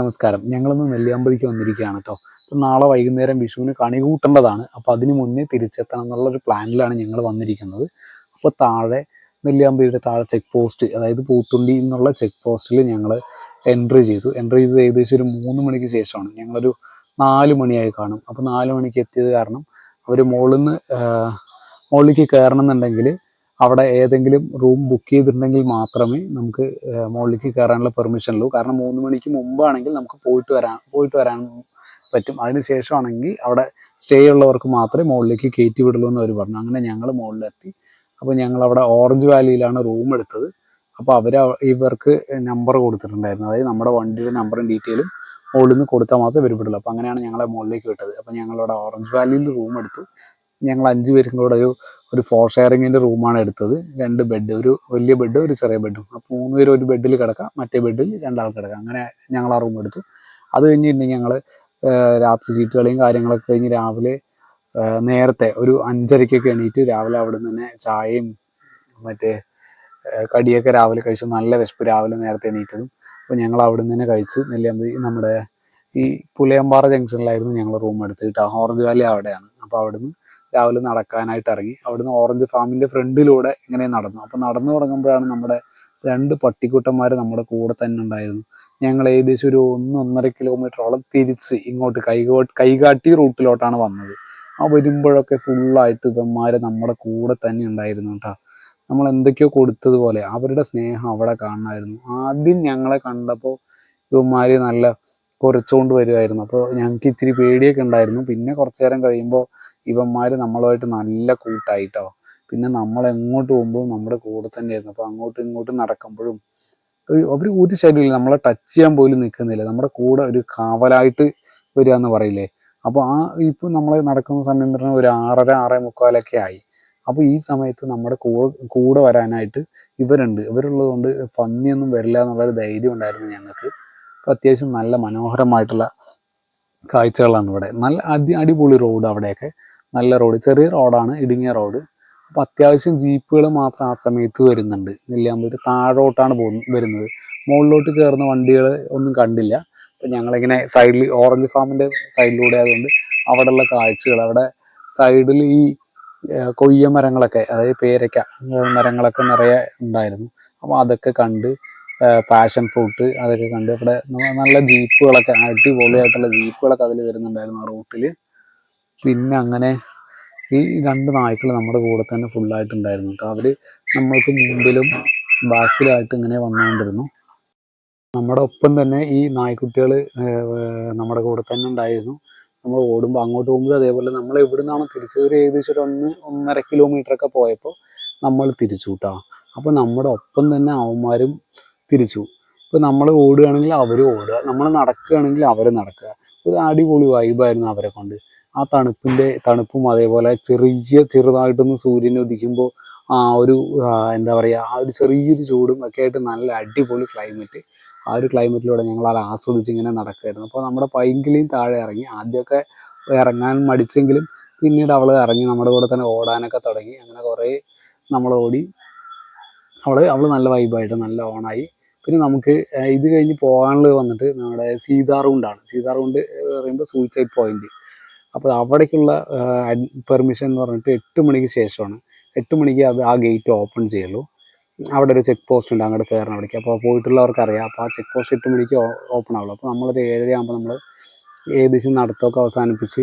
നമസ്കാരം. ഞങ്ങളിന്ന് നെല്ലിയാമ്പതിക്ക് വന്നിരിക്കുകയാണ് കേട്ടോ അപ്പം നാളെ വൈകുന്നേരം വിഷുവിന് കണി കൂട്ടേണ്ടതാണ്. അപ്പോൾ അതിന് മുന്നേ തിരിച്ചെത്തണം എന്നുള്ളൊരു പ്ലാനിലാണ് ഞങ്ങൾ വന്നിരിക്കുന്നത്. അപ്പോൾ താഴെ നെല്ലിയാമ്പതിയുടെ താഴെ ചെക്ക് പോസ്റ്റ് അതായത് പൂത്തുണ്ടി എന്നുള്ള ചെക്ക് പോസ്റ്റിൽ ഞങ്ങൾ എൻട്രി ചെയ്തു. എൻട്രി ചെയ്തത് ഏകദേശം ഒരു മൂന്ന് മണിക്ക് ശേഷമാണ്. ഞങ്ങളൊരു നാല് മണിയായി കാണും. അപ്പോൾ നാല് മണിക്ക് എത്തിയത് കാരണം അവർ മുകളിൽ നിന്ന് മുകളിലേക്ക് കയറണം എന്നുണ്ടെങ്കിൽ അവിടെ ഏതെങ്കിലും റൂം ബുക്ക് ചെയ്തിട്ടുണ്ടെങ്കിൽ മാത്രമേ നമുക്ക് മുകളിലേക്ക് കയറാനുള്ള പെർമിഷൻ ഉള്ളൂ. കാരണം മൂന്ന് മണിക്ക് മുമ്പാണെങ്കിൽ നമുക്ക് പോയിട്ട് വരാൻ പോയിട്ട് വരാൻ പറ്റും. അതിന് ശേഷമാണെങ്കിൽ അവിടെ സ്റ്റേ ഉള്ളവർക്ക് മാത്രമേ മുകളിലേക്ക് കയറ്റി വിടുള്ളൂ എന്ന് അവർ പറഞ്ഞു. അങ്ങനെ ഞങ്ങൾ മുകളിലെത്തി അപ്പോൾ ഞങ്ങൾ അവിടെ ഓറഞ്ച് വാലിയിലാണ് റൂം എടുത്തത്. അപ്പോൾ അവർ ഇവർക്ക് നമ്പർ കൊടുത്തിട്ടുണ്ടായിരുന്നു. അതായത് നമ്മുടെ വണ്ടിയുടെ നമ്പറും ഡീറ്റെയിലും മുകളിൽ നിന്ന് കൊടുത്താൽ മാത്രമേ ഇവർ അപ്പോൾ അങ്ങനെയാണ് ഞങ്ങളെ മുകളിലേക്ക് വിട്ടത്. അപ്പോൾ ഞങ്ങളവിടെ ഓറഞ്ച് വാലിയിൽ റൂം എടുത്തു. ഞങ്ങൾ അഞ്ച് പേർക്കും കൂടെ ഒരു ഒരു ഫോർ ഷെയറിങ്ങിന്റെ റൂമാണ് എടുത്തത്. രണ്ട് ബെഡ് ഒരു വലിയ ബെഡ് ഒരു ചെറിയ ബെഡും അപ്പോൾ മൂന്ന് പേര് ഒരു ബെഡിൽ കിടക്കാം മറ്റേ ബെഡിൽ രണ്ടാൾ കിടക്കാം. അങ്ങനെ ഞങ്ങൾ ആ റൂം എടുത്തു. അത് കഴിഞ്ഞിട്ട് ഞങ്ങൾ രാത്രി ചീട്ട് കളിയും കാര്യങ്ങളൊക്കെ കഴിഞ്ഞ് രാവിലെ നേരത്തെ ഒരു അഞ്ചരയ്ക്കൊക്കെ എണീറ്റ് രാവിലെ അവിടെ നിന്ന് തന്നെ ചായയും മറ്റേ കടിയൊക്കെ രാവിലെ കഴിച്ചു നല്ല വിശപ്പ് രാവിലെ നേരത്തെ എണീറ്റതും. അപ്പോൾ ഞങ്ങൾ അവിടെ നിന്ന് തന്നെ കഴിച്ച് നെല്ലിയമ്പതി നമ്മുടെ ഈ പുലയമ്പാറ ജംഗ്ഷനിലായിരുന്നു ഞങ്ങൾ റൂം എടുത്തിട്ട് ഓറഞ്ച് വാലി അവിടെയാണ്. അപ്പോൾ അവിടുന്ന് രാവിലെ നടക്കാനായിട്ട് ഇറങ്ങി. അവിടുന്ന് ഓറഞ്ച് ഫാമിന്റെ ഫ്രണ്ടിലൂടെ ഇങ്ങനെ നടന്നു. അപ്പോൾ നടന്നു തുടങ്ങുമ്പോഴാണ് നമ്മുടെ രണ്ട് പട്ടിക്കുട്ടന്മാർ നമ്മുടെ കൂടെ തന്നെ ഉണ്ടായിരുന്നു. ഞങ്ങൾ ഏകദേശം ഒരു ഒന്ന് ഒന്നര കിലോമീറ്ററോളം തിരിച്ച് ഇങ്ങോട്ട് കൈകോ കൈകാട്ടി റൂട്ടിലോട്ടാണ് വന്നത്. ആ വരുമ്പോഴൊക്കെ ഫുള്ളായിട്ട് ഇവന്മാർ നമ്മുടെ കൂടെ തന്നെ ഉണ്ടായിരുന്നു കേട്ടോ. നമ്മൾ എന്തൊക്കെയോ കൊടുത്തതുപോലെ അവരുടെ സ്നേഹം അവിടെ കാണണമായിരുന്നു. ആദ്യം ഞങ്ങളെ കണ്ടപ്പോൾ ഇവന്മാർ നല്ല കുറച്ചുകൊണ്ട് വരുമായിരുന്നു അപ്പോൾ ഞങ്ങൾക്ക് ഇത്തിരി പേടിയൊക്കെ ഉണ്ടായിരുന്നു. പിന്നെ കുറച്ചു നേരം കഴിയുമ്പോൾ ഇവന്മാർ നമ്മളുമായിട്ട് നല്ല കൂട്ടായിട്ടോ. പിന്നെ നമ്മൾ എങ്ങോട്ട് പോകുമ്പോഴും നമ്മുടെ കൂടെ തന്നെയായിരുന്നു. അപ്പോൾ അങ്ങോട്ടും ഇങ്ങോട്ടും നടക്കുമ്പോഴും അവർ ഒരു ശൈലിയില്ല നമ്മളെ ടച്ച് ചെയ്യാൻ പോലും നിൽക്കുന്നില്ല നമ്മുടെ കൂടെ ഒരു കാവലായിട്ട് വരിക എന്ന് പറയില്ലേ? അപ്പോൾ ആ ഇപ്പം നമ്മൾ നടക്കുന്ന സമയം പറഞ്ഞാൽ ഒരു ആറര ആറേ മുക്കാലൊക്കെ ആയി. അപ്പോൾ ഈ സമയത്ത് നമ്മുടെ കൂടെ കൂടെ വരാനായിട്ട് ഇവരുണ്ട്. ഇവരുള്ളത് കൊണ്ട് പന്നിയൊന്നും വരില്ല എന്നുള്ളൊരു ധൈര്യം ഉണ്ടായിരുന്നു ഞങ്ങൾക്ക് അത്യാവശ്യം നല്ല മനോഹരമായിട്ടുള്ള കാഴ്ചകളാണ് ഇവിടെ. നല്ല അടി അടിപൊളി റോഡ് അവിടെയൊക്കെ. നല്ല റോഡ് ചെറിയ റോഡാണ് ഇടുങ്ങിയ റോഡ് അപ്പം അത്യാവശ്യം ജീപ്പുകൾ മാത്രം ആ സമയത്ത് വരുന്നുണ്ട്. നെല്ലിയാമ്പതി താഴോട്ടാണ് പോകുന്നത് വരുന്നത്. മുകളിലോട്ട് കയറുന്ന വണ്ടികൾ ഒന്നും കണ്ടില്ല. അപ്പം ഞങ്ങളിങ്ങനെ സൈഡിൽ ഓറഞ്ച് ഫാമിന്റെ സൈഡിലൂടെ ആയതുകൊണ്ട് അവിടെയുള്ള കാഴ്ചകൾ അവിടെ സൈഡിൽ ഈ കൊയ്യ മരങ്ങളൊക്കെ അതായത് പേരയ്ക്ക മരങ്ങളൊക്കെ നിറയെ ഉണ്ടായിരുന്നു. അപ്പോൾ അതൊക്കെ കണ്ട് പാഷൻ ഫ്രൂട്ട് അതൊക്കെ കണ്ട് അവിടെ നല്ല ജീപ്പുകളൊക്കെ അടിപൊളിയായിട്ടുള്ള ജീപ്പുകളൊക്കെ അതിൽ വരുന്നുണ്ടായിരുന്നു ആ റൂട്ടിൽ പിന്നെ അങ്ങനെ ഈ രണ്ട് നായ്ക്കൾ നമ്മുടെ കൂടെ തന്നെ ഫുള്ളായിട്ടുണ്ടായിരുന്നു കേട്ടോ അവർ നമ്മൾക്ക് മുമ്പിലും ബാക്കിലായിട്ട് ഇങ്ങനെ വന്നുകൊണ്ടിരുന്നു. നമ്മുടെ ഒപ്പം തന്നെ ഈ നായ്ക്കുട്ടികൾ നമ്മുടെ കൂടെ തന്നെ ഉണ്ടായിരുന്നു. നമ്മൾ ഓടുമ്പോൾ അങ്ങോട്ട് പോകുമ്പോൾ അതേപോലെ നമ്മൾ എവിടുന്നാണോ തിരിച്ചു ഒരു ഏകദേശം ഒരു ഒന്ന് ഒന്നര കിലോമീറ്റർ ഒക്കെ പോയപ്പോൾ നമ്മൾ തിരിച്ചു കേട്ടോ അപ്പോൾ നമ്മുടെ ഒപ്പം തന്നെ അവന്മാരും തിരിച്ചു. ഇപ്പോൾ നമ്മൾ ഓടുകയാണെങ്കിൽ അവർ ഓടുക. നമ്മൾ നടക്കുകയാണെങ്കിൽ അവർ നടക്കുക. ഒരു അടിപൊളി വൈബായിരുന്നു അവരെ കൊണ്ട്. ആ തണുപ്പിന്റെ തണുപ്പും അതേപോലെ ചെറിയ ചെറുതായിട്ടൊന്ന് സൂര്യൻ ഉദിക്കുമ്പോൾ ആ ഒരു എന്താ പറയുക ആ ഒരു ചെറിയൊരു ചൂടും ഒക്കെ ആയിട്ട് നല്ല അടിപൊളി ക്ലൈമറ്റ് ആ ഒരു ക്ലൈമറ്റിലൂടെ ഞങ്ങൾ അത് ആസ്വദിച്ച് ഇങ്ങനെ നടക്കുമായിരുന്നു അപ്പോൾ നമ്മുടെ പൈങ്കിളിയും താഴെ ഇറങ്ങി. ആദ്യമൊക്കെ ഇറങ്ങാൻ മടിച്ചെങ്കിലും പിന്നീട് അവൾ ഇറങ്ങി നമ്മുടെ കൂടെ തന്നെ ഓടാനൊക്കെ തുടങ്ങി. അങ്ങനെ കുറേ നമ്മൾ ഓടി അവൾ അവൾ നല്ല വൈബായിട്ട് നല്ല ഓണായി പിന്നെ നമുക്ക് ഇത് കഴിഞ്ഞ് പോകാനുള്ളത് വന്നിട്ട് നമ്മുടെ സീതാറുണ്ടാണ്. സീതാറുണ്ട് പറയുമ്പോൾ സൂയിസൈഡ് പോയിന്റ് അപ്പോൾ അവിടേക്കുള്ള പെർമിഷൻ എന്ന് പറഞ്ഞിട്ട് എട്ട് മണിക്ക് ശേഷമാണ്. എട്ട് മണിക്ക് അത് ആ ഗേറ്റ് ഓപ്പൺ ചെയ്യുള്ളൂ. അവിടെ ഒരു ചെക്ക് പോസ്റ്റ് ഉണ്ട് അങ്ങോട്ട് കയറണം അവിടേക്ക്. അപ്പോൾ പോയിട്ടുള്ളവർക്ക് അറിയാം അപ്പോൾ ആ ചെക്ക് പോസ്റ്റ് എട്ട് മണിക്ക് ഓപ്പൺ ആവുള്ളൂ. അപ്പോൾ നമ്മളൊരു ഏഴര ആകുമ്പോൾ നമ്മൾ ഏകദേശം നടത്തമൊക്കെ അവസാനിപ്പിച്ച്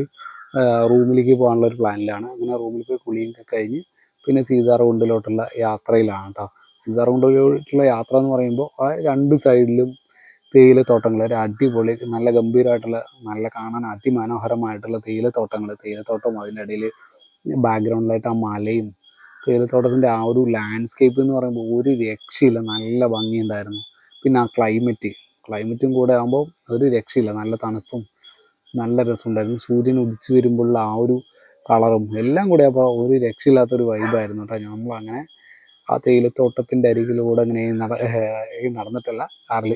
റൂമിലേക്ക് പോകാനുള്ള ഒരു പ്ലാനിലാണ് അങ്ങനെ റൂമിൽ പോയി കുളിയൊക്കെ കഴിഞ്ഞ് പിന്നെ സീതാർകുണ്ടിലോട്ടുള്ള യാത്രയിലാണ് കേട്ടോ സീതാർകുണ്ടിലോട്ടുള്ള യാത്ര എന്ന് പറയുമ്പോൾ ആ രണ്ട് സൈഡിലും തേയിലത്തോട്ടങ്ങൾ ഒരു അടിപൊളി നല്ല ഗംഭീരമായിട്ടുള്ള നല്ല കാണാൻ അതിമനോഹരമായിട്ടുള്ള തേയിലത്തോട്ടങ്ങൾ തേയിലത്തോട്ടം അതിന്റെ ഇടയിൽ ബാക്ക്ഗ്രൗണ്ടിലായിട്ട് ആ മലയും തേയിലത്തോട്ടത്തിന്റെ ആ ഒരു ലാൻഡ്സ്കേപ്പ് എന്ന് പറയുമ്പോൾ ഒരു രക്ഷയില്ല നല്ല ഭംഗിയുണ്ടായിരുന്നു. പിന്നെ ആ ക്ലൈമറ്റ് ക്ലൈമറ്റും കൂടെ ആകുമ്പോൾ ഒരു രക്ഷയില്ല നല്ല തണുപ്പും നല്ല രസമുണ്ടായിരുന്നു. സൂര്യൻ ഉദിച്ചു വരുമ്പോഴുള്ള ആ ഒരു കളറും എല്ലാം കൂടി അപ്പോൾ ഒരു രക്ഷയില്ലാത്തൊരു വൈബായിരുന്നു കേട്ടോ. നമ്മൾ അങ്ങനെ ആ തേയിലത്തോട്ടത്തിന്റെ അരികിലൂടെ ഇങ്ങനെ നട നടന്നിട്ടല്ല കാറിൽ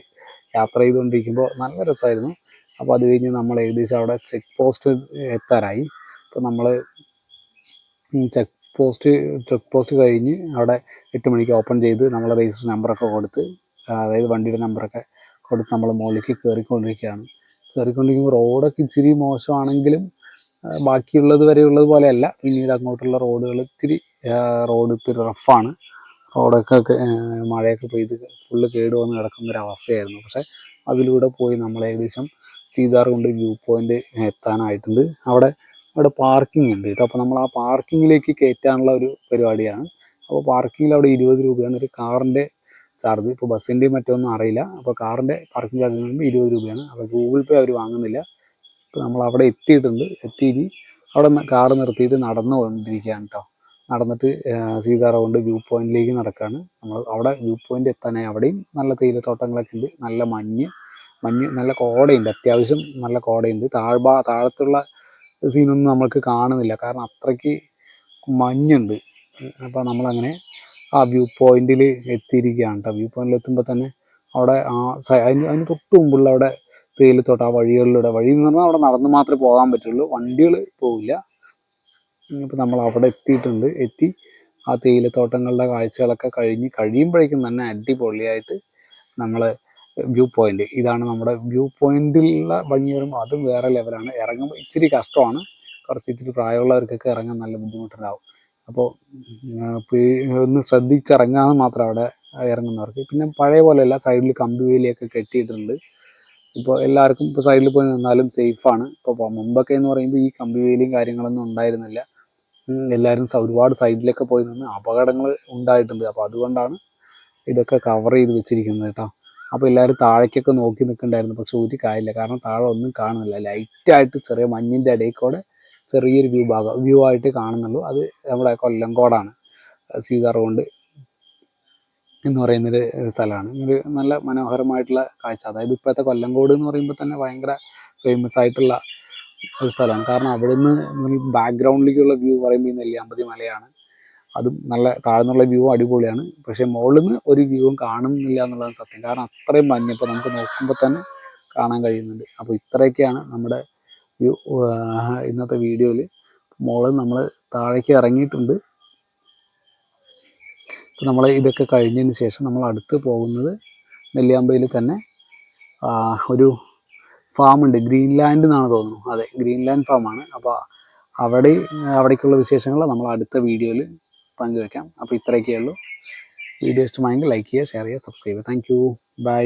യാത്ര ചെയ്തുകൊണ്ടിരിക്കുമ്പോൾ നല്ല രസമായിരുന്നു. അപ്പോൾ അത് കഴിഞ്ഞ് നമ്മൾ ഏകദേശം അവിടെ ചെക്ക് പോസ്റ്റ് എത്താറായി. അപ്പോൾ നമ്മൾ ചെക്ക് പോസ്റ്റ് ചെക്ക് പോസ്റ്റ് കഴിഞ്ഞ് അവിടെ എട്ട് മണിക്ക് ഓപ്പൺ ചെയ്ത് നമ്മൾ രജിസ്റ്റർ നമ്പറൊക്കെ കൊടുത്ത് അതായത് വണ്ടിയുടെ നമ്പറൊക്കെ കൊടുത്ത് നമ്മൾ മുകളിലേക്ക് കയറിക്കൊണ്ടിരിക്കുകയാണ്. കയറിക്കൊണ്ടിരിക്കുമ്പോൾ റോഡൊക്കെ ഇച്ചിരി മോശമാണെങ്കിലും ബാക്കിയുള്ളത് വരെയുള്ളത് പോലെയല്ല. പിന്നീട് അങ്ങോട്ടുള്ള റോഡുകൾ ഇത്തിരി റോഡ് ഇത്തിരി റഫാണ് റോഡൊക്കെ മഴയൊക്കെ പെയ്ത് ഫുള്ള് കേട് വന്ന് കിടക്കുന്ന ഒരു അവസ്ഥയായിരുന്നു. പക്ഷെ അതിലൂടെ പോയി നമ്മൾ ഏകദേശം സീതാർകുണ്ട് വ്യൂ പോയിന്റ് എത്താനായിട്ടുണ്ട്. അവിടെ അവിടെ പാർക്കിംഗ് ഉണ്ട് കേട്ടോ. അപ്പോൾ നമ്മൾ ആ പാർക്കിങ്ങിലേക്ക് കയറ്റാനുള്ള ഒരു പരിപാടിയാണ്. അപ്പോൾ പാർക്കിങ്ങിൽ അവിടെ ഇരുപത് രൂപയാണ്. ഒരു കാറിന്റെ ചാർജ് ഇപ്പോൾ ബസ്സിന്റെയും മറ്റൊന്നും അറിയില്ല. അപ്പോൾ കാറിന്റെ പാർക്കിംഗ് ചാർജ് ഇരുപത് രൂപയാണ്. അപ്പോൾ ഗൂഗിൾ പേ അവർ വാങ്ങുന്നില്ല. നമ്മൾ അവിടെ എത്തിയിട്ടുണ്ട്. എത്തി ഇനി അവിടെ കാറ് നിർത്തിയിട്ട് നടന്നു കൊണ്ടിരിക്കുകയാണ് കേട്ടോ. നടന്നിട്ട് സീതാറാവുണ്ട് വ്യൂ പോയിന്റിലേക്ക് നടക്കുകയാണ് നമ്മൾ അവിടെ വ്യൂ പോയിന്റ് എത്താനായി. അവിടെയും നല്ല തേയിലത്തോട്ടങ്ങളൊക്കെ ഉണ്ട്. നല്ല മഞ്ഞ് മഞ്ഞ് നല്ല കോടയുണ്ട്. അത്യാവശ്യം നല്ല കോടയുണ്ട്. താഴ്ഭാ താഴത്തുള്ള സീനൊന്നും നമ്മൾക്ക് കാണുന്നില്ല. കാരണം അത്രയ്ക്ക് മഞ്ഞുണ്ട്. അപ്പോൾ നമ്മളങ്ങനെ ആ വ്യൂ പോയിന്റിൽ എത്തിയിരിക്കുകയാണ് കേട്ടോ. വ്യൂ പോയിന്റിൽ എത്തുമ്പോൾ തന്നെ അവിടെ ആ അതിന് അതിന് തൊട്ട് മുമ്പുള്ള അവിടെ തേയിലത്തോട്ടം ആ വഴികളിലൂടെ വഴി എന്ന് പറഞ്ഞാൽ അവിടെ നടന്ന് മാത്രമേ പോകാൻ പറ്റുള്ളൂ. വണ്ടികൾ പോവില്ല. ഇനിയിപ്പോൾ നമ്മൾ അവിടെ എത്തിയിട്ടുണ്ട്. എത്തി ആ തേയിലത്തോട്ടങ്ങളുടെ കാഴ്ചകളൊക്കെ കഴിഞ്ഞ് കഴിയുമ്പോഴേക്കും തന്നെ അടിപൊളിയായിട്ട് നമ്മൾ വ്യൂ പോയിന്റ് ഇതാണ് നമ്മുടെ വ്യൂ പോയിന്റിലുള്ള ഭംഗി വരുമ്പോൾ അതും വേറെ ലെവലാണ് ഇറങ്ങുമ്പോൾ ഇച്ചിരി കഷ്ടമാണ്. കുറച്ച് ഇച്ചിരി പ്രായമുള്ളവർക്കൊക്കെ ഇറങ്ങാൻ നല്ല ബുദ്ധിമുട്ടുണ്ടാവും. അപ്പോൾ ഒന്ന് ശ്രദ്ധിച്ചിറങ്ങാമെന്ന് മാത്രം അവിടെ ഇറങ്ങുന്നവർക്ക്. പിന്നെ പഴയ പോലെയല്ല സൈഡിൽ കമ്പി വേലിയൊക്കെ കെട്ടിയിട്ടുണ്ട്. ഇപ്പോൾ എല്ലാവർക്കും ഇപ്പോൾ സൈഡിൽ പോയി നിന്നാലും സേഫാണ് ഇപ്പോൾ മുമ്പൊക്കെ എന്ന് പറയുമ്പോൾ ഈ കമ്പി വേലിയും കാര്യങ്ങളൊന്നും ഉണ്ടായിരുന്നില്ല. എല്ലാവരും ഒരുപാട് സൈഡിലൊക്കെ പോയി നിന്ന് അപകടങ്ങൾ ഉണ്ടായിട്ടുണ്ട്. അപ്പോൾ അതുകൊണ്ടാണ് ഇതൊക്കെ കവർ ചെയ്ത് വെച്ചിരിക്കുന്നത് കേട്ടോ. അപ്പോൾ എല്ലാവരും താഴേക്കൊക്കെ നോക്കി നിൽക്കണ്ടായിരുന്നു. പക്ഷെ ഒരു കാര്യമില്ല. കാരണം താഴെ ഒന്നും കാണുന്നില്ല. ലൈറ്റായിട്ട് ചെറിയ മഞ്ഞിന്റെ ഇടയിൽ കൂടെ ചെറിയൊരു വ്യൂ ഭാഗം വ്യൂ ആയിട്ട് കാണുന്നുള്ളൂ. അത് നമ്മുടെ കൊല്ലംകോടാണ് സീതാർ റോഡ് എന്ന് പറയുന്നൊരു സ്ഥലമാണ്. ഒരു നല്ല മനോഹരമായിട്ടുള്ള കാഴ്ച. അതായത് ഇപ്പോഴത്തെ കൊല്ലംകോട് എന്ന് പറയുമ്പോൾ തന്നെ ഭയങ്കര ഫേമസ് ആയിട്ടുള്ള ഒരു സ്ഥലമാണ്. കാരണം അവിടെ നിന്ന് ബാക്ക്ഗ്രൗണ്ടിലേക്കുള്ള വ്യൂ പറയുമ്പോൾ ഈ നെല്ലിയാമ്പതി മലയാണ്. അതും നല്ല താഴ്ന്നുള്ള വ്യൂ അടിപൊളിയാണ്. പക്ഷേ മുകളിൽ നിന്ന് ഒരു വ്യൂവും കാണുന്നില്ല എന്നുള്ളതാണ് സത്യം. കാരണം അത്രയും മഞ്ഞ് ഇപ്പോൾ നമുക്ക് നോക്കുമ്പോൾ തന്നെ കാണാൻ കഴിയുന്നുണ്ട്. അപ്പോൾ ഇത്രയൊക്കെയാണ് നമ്മുടെ വ്യൂ ഇന്നത്തെ വീഡിയോയിൽ മുകളിൽ നമ്മൾ താഴേക്ക് ഇറങ്ങിയിട്ടുണ്ട്. അപ്പോൾ നമ്മൾ ഇതൊക്കെ കഴിഞ്ഞതിന് ശേഷം നമ്മൾ അടുത്ത് പോകുന്നത് നെല്ലിയാമ്പയിൽ തന്നെ ഒരു ഒരു ഫാമുണ്ട് ഗ്രീൻലാൻഡ് എന്നാണ് തോന്നുന്നു. അതെ ഗ്രീൻലാൻഡ് ഫാമാണ് അപ്പോൾ അവിടെ അവിടേക്കുള്ള വിശേഷങ്ങൾ നമ്മൾ അടുത്ത വീഡിയോയിൽ പങ്കുവെക്കാം. അപ്പോൾ ഇത്രയൊക്കെയുള്ളൂ വീഡിയോ ഇഷ്ടമായെങ്കിൽ ലൈക്ക് ചെയ്യുക ഷെയർ ചെയ്യുക സബ്സ്ക്രൈബ് ചെയ്യുക. Thank you bye